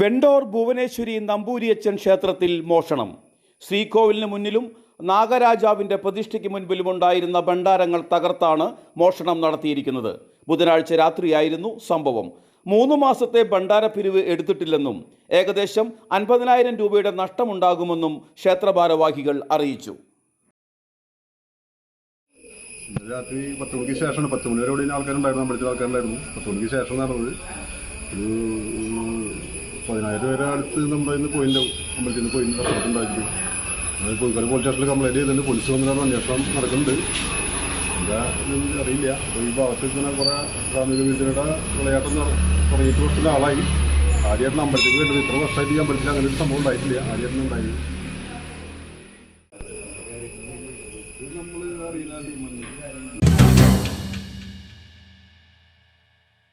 വെണ്ടോർ ഭുവനേശ്വരി നമ്പൂരിയച്ചൻ ക്ഷേത്രത്തിൽ മോഷണം. ശ്രീകോവിലിന് മുന്നിലും നാഗരാജാവിന്റെ പ്രതിഷ്ഠയ്ക്ക് മുൻപിലും ഉണ്ടായിരുന്ന ഭണ്ഡാരങ്ങൾ തകർത്താണ് മോഷണം നടത്തിയിരിക്കുന്നത്. ബുധനാഴ്ച രാത്രിയായിരുന്നു സംഭവം. മൂന്ന് മാസത്തെ ഭണ്ഡാര പിരിവ് എടുത്തിട്ടില്ലെന്നും ഏകദേശം അൻപതിനായിരം രൂപയുടെ നഷ്ടമുണ്ടാകുമെന്നും ക്ഷേത്രഭാരവാഹികൾ അറിയിച്ചു. രാത്രി പത്ത് മണിക്ക് ശേഷമാണ് പത്ത് മണി വരെ ഇവിടെ ആൾക്കാരുണ്ടായിരുന്നു അമ്പലത്തിൽ ആൾക്കാരുണ്ടായിരുന്നു. പത്ത് മണിക്ക് ശേഷം നടന്നത്. ഒരു പതിനായിരം വരെ അടുത്ത് നമ്മുടെ ഇന്ന് പോയിന്റ് അമ്പലത്തിൽ നിന്ന് പോയിന്റ് ഉണ്ടാക്കി അത് കോഴിക്കോട് പോലീസ് സ്റ്റേഷനിൽ കംപ്ലൈന്റ് ചെയ്തിട്ടുണ്ട്. പോലീസ് വന്നിട്ടാണ് അന്വേഷണം നടക്കുന്നുണ്ട്. എന്താ അറിയില്ല. അപ്പോൾ ഈ ഭാഗത്ത് ഇങ്ങനെ കുറേ സാമൂഹിക വീട്ടിലൂടെ വിളയാട്ടം തുടങ്ങിയിട്ട് കുറച്ചുള്ള ആളായി ആദ്യമായിട്ട് അമ്പലത്തിൽ വേണ്ടത് ഇത്ര വർഷമായിട്ട് ഈ അമ്പലത്തിൽ അങ്ങനെ ഒരു സംഭവം ഉണ്ടായിട്ടില്ല. ആദ്യമായിട്ട് ഉണ്ടായി നമ്മൾ അറിയില്ല